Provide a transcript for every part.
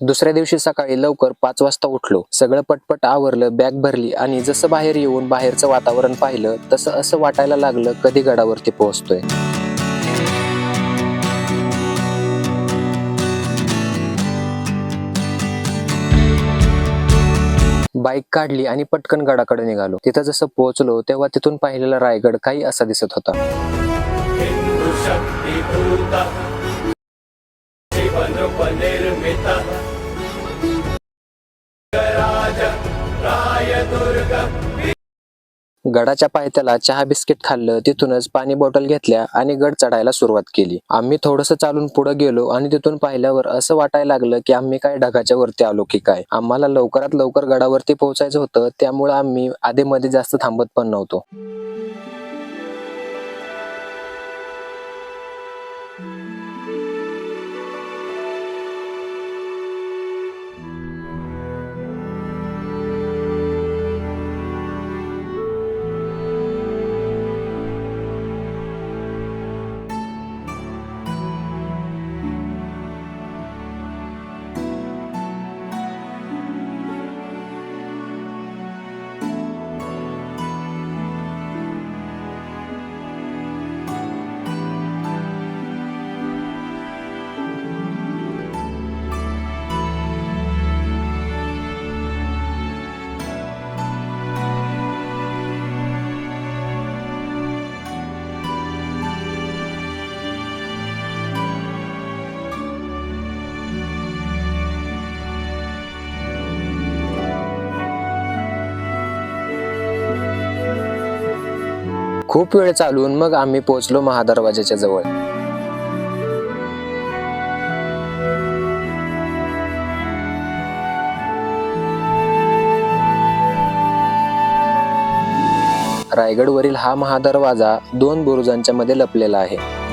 दुसऱ्या दिवशी सकाळी लवकर पाच वाजता उठलो. सगळं पटपट आवरलं बॅग भरली आणि जसं बाहेर येऊन बाहेरचं वातावरण पाहिलं तसं असं वाटायला लागलं कधी गडावरती पोहोचतोय. बाईक काढली आणि पटकन गडाकडे निघालो. तिथं जसं पोहोचलो तेव्हा तिथून पाहिलेला रायगड काही असा दिसत होता. गडाच्या पायथ्याला चहा बिस्किट खाल्लं तिथूनच पाणी बॉटल घेतल्या आणि गड चढायला सुरुवात केली. आम्ही थोडस चालून पुढे गेलो आणि तिथून पाहिल्यावर असं वाटायला लागलं की आम्ही काय ढगाच्या वरती आलो की काय? आम्हाला लवकरात लवकर गडावरती पोहोचायचं होतं त्यामुळे आम्ही आधीमध्ये जास्त थांबत पण नव्हतो. खूप वेळ चालून मग आम्ही पोहोचलो महादरवाजाच्या जवळ. रायगडवरील हा महादरवाजा दोन बुरुजांच्या मध्ये लपलेला आहे.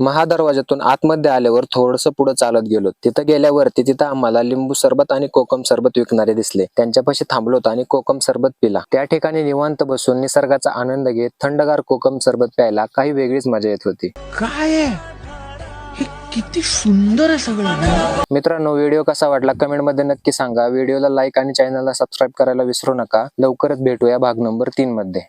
महादरवाजातून आतमध्ये आल्यावर थोडस पुढे चालत गेलो. तिथं गेल्यावरती तिथं आम्हाला लिंबू सरबत आणि कोकम सरबत विकणारे दिसले. त्यांच्यापाशी थांबलो होतो आणि कोकम सरबत पिला. त्या ठिकाणी निवांत बसून निसर्गाचा आनंद घेत थंडगार कोकम सरबत प्यायला काही वेगळीच मजा येत होती. काय हे किती सुंदर आहे सगळं. मित्रांनो व्हिडिओ कसा वाटला कमेंटमध्ये नक्की सांगा. व्हिडिओला लाईक आणि चॅनलला सबस्क्राईब करायला विसरू नका. लवकरच भेटूया भाग नंबर तीन मध्ये